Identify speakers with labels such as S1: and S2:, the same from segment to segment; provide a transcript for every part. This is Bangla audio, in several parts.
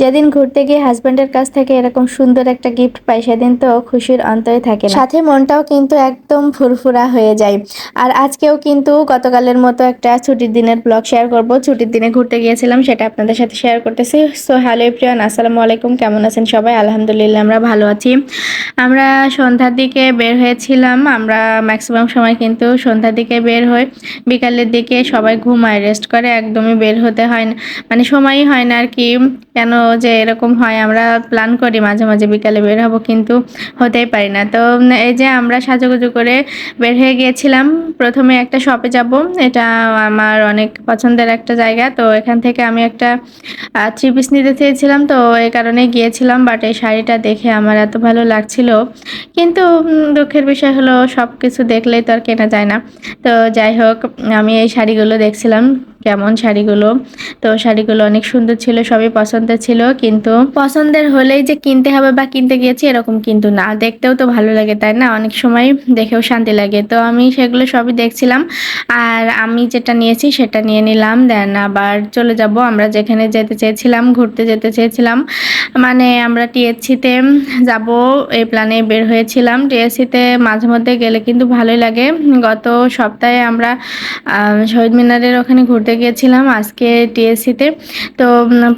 S1: যেদিন ঘুরতে গিয়ে হাজব্যান্ডের কাছ থেকে এরকম সুন্দর একটা গিফট পাই, সেদিন তো খুশির অন্তই থাকে সাথে মনটাও কিন্তু একদম ফুরফুরা হয়ে যায়। আর আজকেও কিন্তু গতকালের মতো একটা ছুটির দিনের ব্লগ শেয়ার করব। ছুটির দিনে ঘুরতে গিয়েছিলাম, সেটা আপনাদের সাথে শেয়ার করতেছি। সো হ্যালো প্রিয়ান আসসালামু আলাইকুম, কেমন আছেন সবাই? আলহামদুলিল্লাহ, আমরা ভালো আছি। আমরা সন্ধ্যার দিকে বের হয়েছিলাম। আমরা ম্যাক্সিমাম সময় কিন্তু সন্ধ্যার দিকে বের হই। বিকালের দিকে সবাই ঘুমায় রেস্ট করে, একদমই বের হতে হয় না। মানে সময়ই হয় না আর কি। কেন যে এরকম হয়, আমরা প্ল্যান করি মাঝে মাঝে বিকালে বের হব, কিন্তু হতেই পারি না। তো এই যে আমরা সাজুগুজু করে বের হয়ে গিয়েছিলাম, প্রথমে একটা শপে যাব, এটা আমার অনেক পছন্দের একটা জায়গা। তো, এখান থেকে আমি একটা থ্রি পিস নিতে চেয়েছিলাম, তো, এই কারণে গিয়েছিলাম বাট এই শাড়িটা দেখে আমার এত ভালো লাগছিল। কিন্তু দুঃখের বিষয় হলো সব কিছু দেখলেই তো আর কেনা যায় না। তো, যাই হোক, আমি এই শাড়িগুলো দেখছিলাম। কেমন শাড়িগুলো? তো শাড়িগুলো অনেক সুন্দর ছিল, সবই পছন্দের ছিল, কিন্তু পছন্দের হলেই যে কিনতে হবে বা কিনতে গিয়েছি এরকম কিন্তু না। দেখতেও তো ভালো লাগে, তাই না? অনেক সময় দেখেও শান্তি লাগে। তো আমি সেগুলো সবই দেখছিলাম আর আমি যেটা নিয়েছি সেটা নিয়ে নিলাম। দেন আবার চলে যাব। আমরা যেখানে যেতে চেয়েছিলাম, ঘুরতে যেতে চেয়েছিলাম মানে আমরা টিএসসিতে যাব এই প্ল্যানে বের হয়েছিলাম। টিএসসিতে মাঝে মধ্যে গেলে কিন্তু ভালোই লাগে। গত সপ্তাহে আমরা শহীদ মিনারের ওখানে ঘুরতে গিয়েছিলাম আজকে টিএসসিতে। তো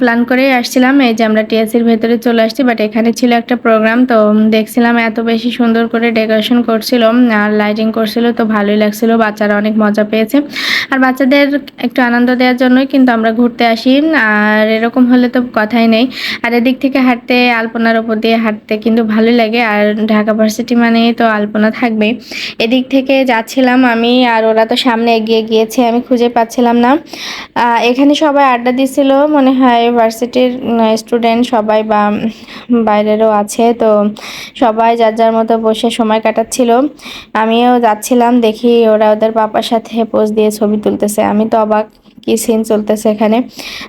S1: প্ল্যান করেই আসছিলাম, এই যে আমরা টিএসসির ভেতরে চলে আসছি বাট এখানে ছিল একটা প্রোগ্রাম তো দেখছিলাম এত বেশি সুন্দর করে ডেকোরেশন করছিল আর লাইটিং করছিল, তো ভালোই লাগছিল, বাচ্চারা অনেক মজা পেয়েছে। আর বাচ্চাদের একটু আনন্দ দেওয়ার জন্যই কিন্তু আমরা ঘুরতে আসি, আর এরকম হলে তো কথাই নেই। আর এদিক থেকে হাঁটতে, আলপনার ওপর দিয়ে হাঁটতে কিন্তু ভালোই লাগে, আর ঢাকা ভার্সিটি মানেই তো আলপনা থাকবে এদিক থেকে যাচ্ছিলাম আমি, আর ওরা তো সামনে এগিয়ে গিয়েছে, আমি খুঁজে পাচ্ছিলাম না। এখানে সবাই আড্ডা দিছিল, মনে হয় ভার্সিটির স্টুডেন্ট সবাই বা বাইরেরও আছে, তো সবাই যার যার মতো বসে সময় কাটাচ্ছিল। আমিও যাচ্ছিলাম, দেখি ওরা ওদের পাপার সাথে পোজ দিয়ে ছবি তুলতেছে। আমি তো অবাক কি সিন চলতেছে এখানে।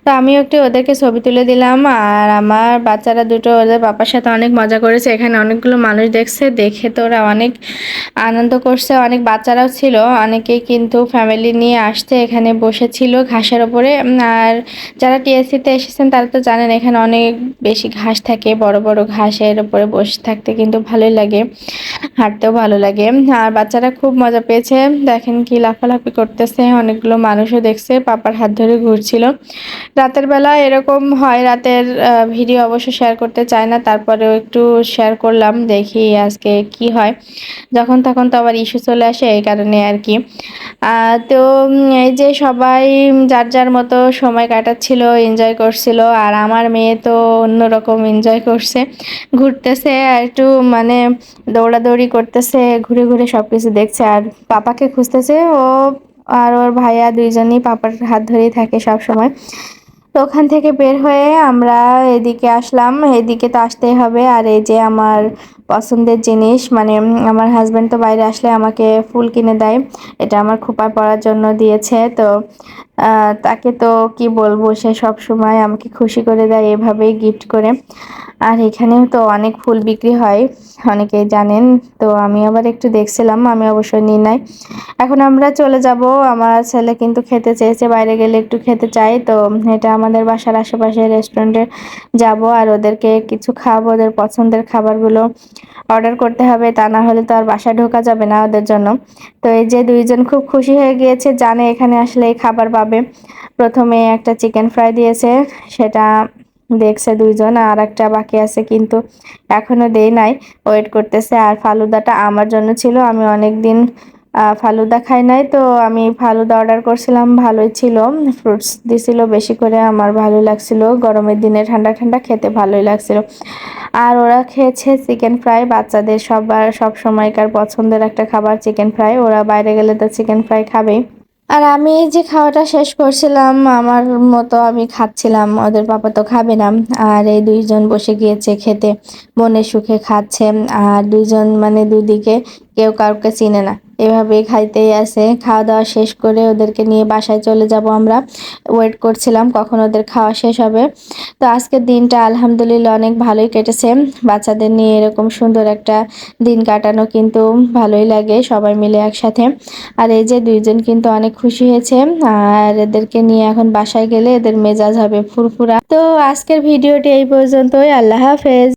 S1: তো আমিও একটু ওদেরকে ছবি তুলে দিলাম আর আমার বাচ্চারা দুটো ওদের পাপার সাথে অনেক মজা করেছে। এখানে অনেকগুলো মানুষ দেখছে, দেখে তো ওরা অনেক আনন্দ করছে। অনেক বাচ্চারাও ছিল অনেকেই কিন্তু ফ্যামিলি নিয়ে আসতে এখানে বসেছিল ঘাসের ওপরে। আর যারা টিএসসিতে এসেছেন তারা তো জানেন এখানে অনেক বেশি ঘাস থাকে, বড় বড় ঘাসের ওপরে বসে থাকতে কিন্তু ভালোই লাগে। হাঁটতেও ভালো লাগে। আর বাচ্চারা খুব মজা পেয়েছে। দেখেন কি লাফালাফি করতেছে। অনেকগুলো মানুষও দেখছে। পাপার হাত ধরে ঘুরছিল। রাতের বেলা এরকম হয়, রাতের ভিডিও অবশ্য শেয়ার করতে চায় না। তারপরেও একটু শেয়ার করলাম, দেখি আজকে কি হয়। যখন তখন তো আবার ইস্যু চলে আসে, এই কারণে আর কি। তো এই যে সবাই যার যার মতো সময় কাটাচ্ছিল এনজয় করছিল, আর আমার মেয়ে তো অন্যরকম এনজয় করছে। ঘুরতেছে একটু মানে দৌড়াদৌড়ি করতেছে, ঘুরে ঘুরে সব কিছু দেখছে আর পাপাকে খুঁজতেছে। ও আর ওর ভাইয়া দুইজনই পাপার হাত ধরেই থাকে সব সময় তো ওখান থেকে বের হয়ে আমরা এদিকে আসলাম। এদিকে তো আসতেই হবে। আর এই যে আমার পছন্দের জিনিস মানে আমার হাজব্যান্ড তো বাইরে আসলে আমাকে ফুল কিনে দেয়। এটা আমার খোপায় পড়ার জন্য দিয়েছে, তো তাকে তো কি বলব, সে সব সময় আমাকে খুশি করে দেয় এভাবেই গিফট করে। আর এখানেও তো অনেক ফুল বিক্রি হয়, অনেকেই জানেন, তো আমি আবার একটু দেখছিলাম, আমি অবশ্যই নিই নাই। এখন আমরা চলে যাব, আমার ছেলে কিন্তু খেতে চেয়েছে, বাইরে গেলে একটু খেতে চাই, তো, এটা আমাদের বাসার আশেপাশে রেস্টুরেন্টে যাব, আর ওদেরকে কিছু খাব ওদের পছন্দের খাবারগুলো। অর্ডার করতে হবে, তা না হলে তো আর বাসায় ঢোকা যাবে না ওদের জন্য। তো এই যে দুইজন খুব খুশি হয়ে গিয়েছে, জানে এখানে আসলে এই খাবার পাবে। প্রথমে একটা চিকেন ফ্রাই দিয়েছে, সেটা দেখছে দুইজন, আর একটা বাকি আছে কিন্তু এখনও দেই নাই। ওয়েট করতেছে, আর ফালুদাটা আমার জন্য ছিল, আমি অনেক দিন ফালুদা খাই নাই, তো আমি ফালুদা অর্ডার করছিলাম, ভালোই ছিল। ফ্রুটস দিছিল বেশি করে, আমার ভালো লাগছিল। গরমের দিনে ঠান্ডা ঠান্ডা খেতে ভালোই লাগছিল। আর ওরা খেয়েছে চিকেন ফ্রাই বাচ্চাদের সবার, সব সময়কার পছন্দের একটা খাবার চিকেন ফ্রাই ওরা বাইরে গেলে তো চিকেন ফ্রাই খাবেই। আর আমি যে খাওয়াটা শেষ করছিলাম, আমার মতো আমি খাচ্ছিলাম, ওদের পাপা তো খাবে না। আর এই দুইজন বসে গিয়েছে খেতে, মনে সুখে খাচ্ছে। আর দুইজন মানে দুদিকে কেউ কাউকে চিনে না। এভাবেই খাইতেই আছে। খাওয়া দাওয়া শেষ করে ওদেরকে নিয়ে বাসায় চলে যাব আমরা। ওয়েট করছিলাম কখন ওদের খাওয়া শেষ হবে। তো আজকের দিনটা আলহামদুলিল্লাহ অনেক ভালোই কেটেছে। বাচ্চাদের নিয়ে এরকম সুন্দর একটা দিন কাটানো কিন্তু ভালোই লাগে সবাই মিলে একসাথে। আর এই যে দুইজন কিন্তু অনেক খুশি হয়েছে। আর এদেরকে নিয়ে এখন বাসায় গেলে এদের মেজাজ হবে ফুরফুরা। তো আজকের ভিডিওটি এই পর্যন্তই। আল্লাহ হাফেজ।